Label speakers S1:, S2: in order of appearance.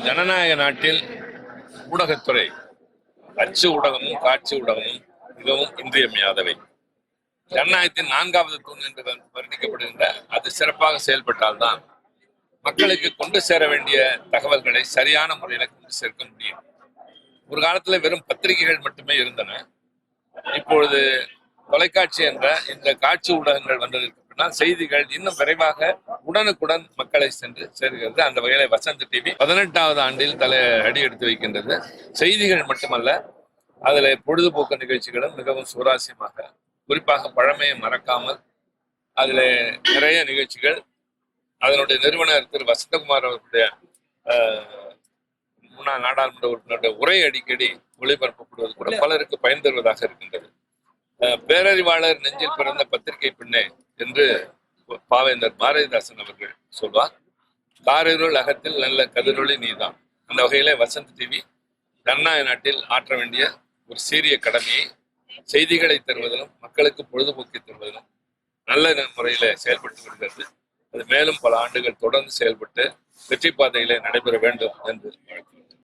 S1: ஜனநாயக நாட்டில் ஊடகத்துறை அச்சு ஊடகமும் காட்சி ஊடகமும் மிகவும் இன்றியமையாதவை. ஜனநாயகத்தின் நான்காவது தூண் என்று வர்ணிக்கப்படுகின்ற அது சிறப்பாக செயல்பட்டால்தான் மக்களுக்கு கொண்டு சேர வேண்டிய தகவல்களை சரியான முறையில கொண்டு சேர்க்க முடியும். ஒரு காலத்துல வெறும் பத்திரிகைகள் மட்டுமே இருந்தன. இப்பொழுது தொலைக்காட்சி என்ற இந்த காட்சி ஊடகங்கள் வந்ததற்கு செய்திகள் இன்னும் விரைவாக உடனுக்குடன் மக்களை சென்று சேர்கிறது. அந்த வகையில வசந்த் டிவி பதினெட்டாவது ஆண்டில் தலை அடி எடுத்து வைக்கின்றது. செய்திகள் மட்டுமல்ல அதுல பொழுதுபோக்கு நிகழ்ச்சிகளும் மிகவும் சுவாரஸ்யமாக குறிப்பாக பழமையை மறக்காமல் அதுல நிறைய நிகழ்ச்சிகள். அதனுடைய நிறுவனர் திரு வசந்தகுமார் அவர்களுடைய முன்னாள் நாடாளுமன்ற உறுப்பினருடைய உரை அடிக்கடி ஒளிபரப்பப்படுவது கூட பலருக்கு பயன் தருவதாக இருக்கின்றது. பேரறிவாளர் நெஞ்சில் பிறந்த பத்திரிகை பெண்ணே என்று பாவேந்தர் பாரதிதாசன் அவர்கள் சொல்வார். காரிருள் அகத்தில் நல்ல கதிரொளி நீதான். அந்த வகையில வசந்த் டிவி ஜனநாயக நாட்டில் ஆற்ற வேண்டிய ஒரு சீரிய கடமையை செய்திகளை தருவதிலும் மக்களுக்கு பொழுதுபோக்கி தருவதிலும் நல்ல முறையில செயல்பட்டு வருகிறது. அது மேலும் பல ஆண்டுகள் தொடர்ந்து செயல்பட்டு வெற்றி பாதையிலே நடைபெற வேண்டும் என்று வாழ்த்துகிறேன்.